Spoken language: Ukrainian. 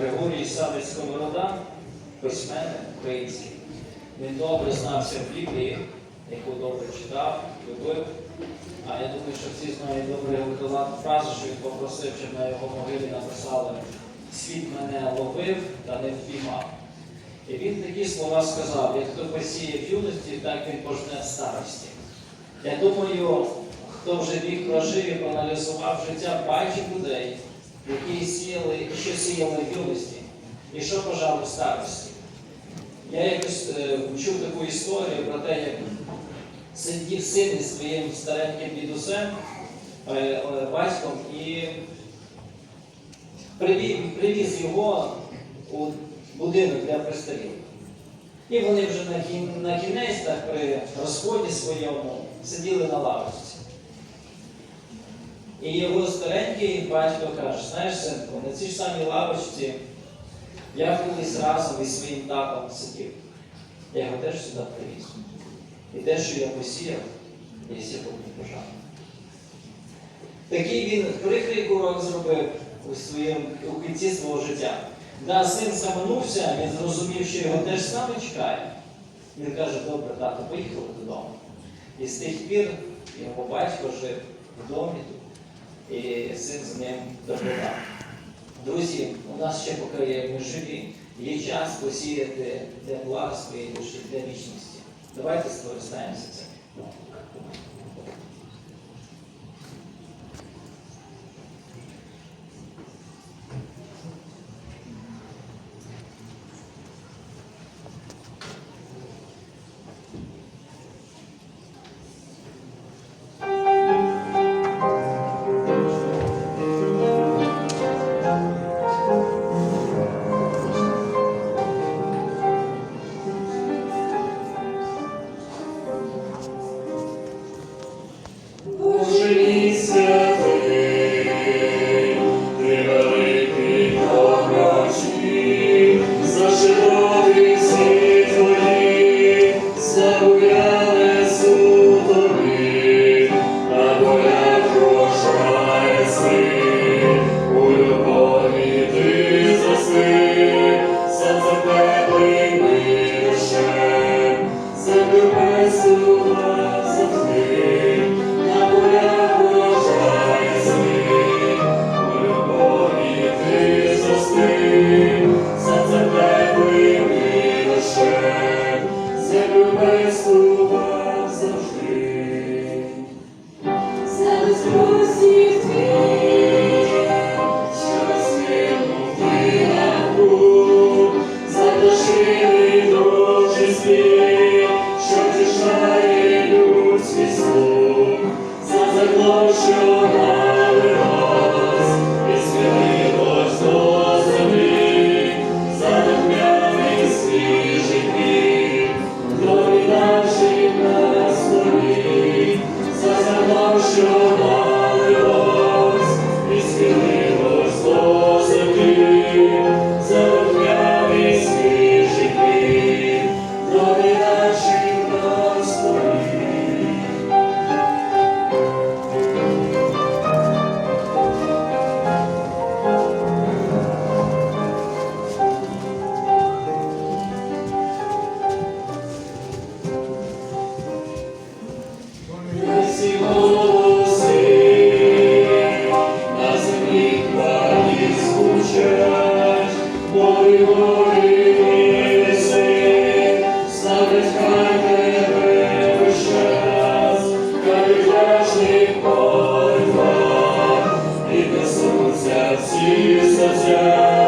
Григорій Савич Сковорода, письменник український. Він добре знався в Біблії, яку добре читав, любив. А я думаю, що всі знають добре його фразу, що він попросив, щоб на його могилі написали Світ мене ловив та не впіймав. І він такі слова сказав, як хто посіє в юності, так він пожне в старості. Я думаю, хто вже вік прожив і проаналізував життя бачив людей, які сіяли, що сіяли в юності, і що пожали в старості. Я якось е, чув таку історію про те, як сидів син із своїм стареньким дідусем, е, е, батьком, і привіз, привіз його у будинок для престарілих. І вони вже на, кін- на кінець, так при розході своєму, сиділи на лавочці. І його старенький батько каже, знаєш, синку, на цій ж самій лавочці я колись разом із своїм татом сидів. Я його теж сюди привіз. І те, що я посіяв, я сьогодні пожав. Такий він прикрий урок зробив у, своєму, у кінці свого життя. Да, син заманувся, він зрозумів, що його теж саме чекає. Він каже, добре, тато, поїхали додому. І з тих пір його батько жив в домі і син з ним доглядав. Друзі, у нас ще поки є ми живі, є час посіяти для блага своєї душі, для вічності. Давайте скористаємося цим. Зараз Deus. серця.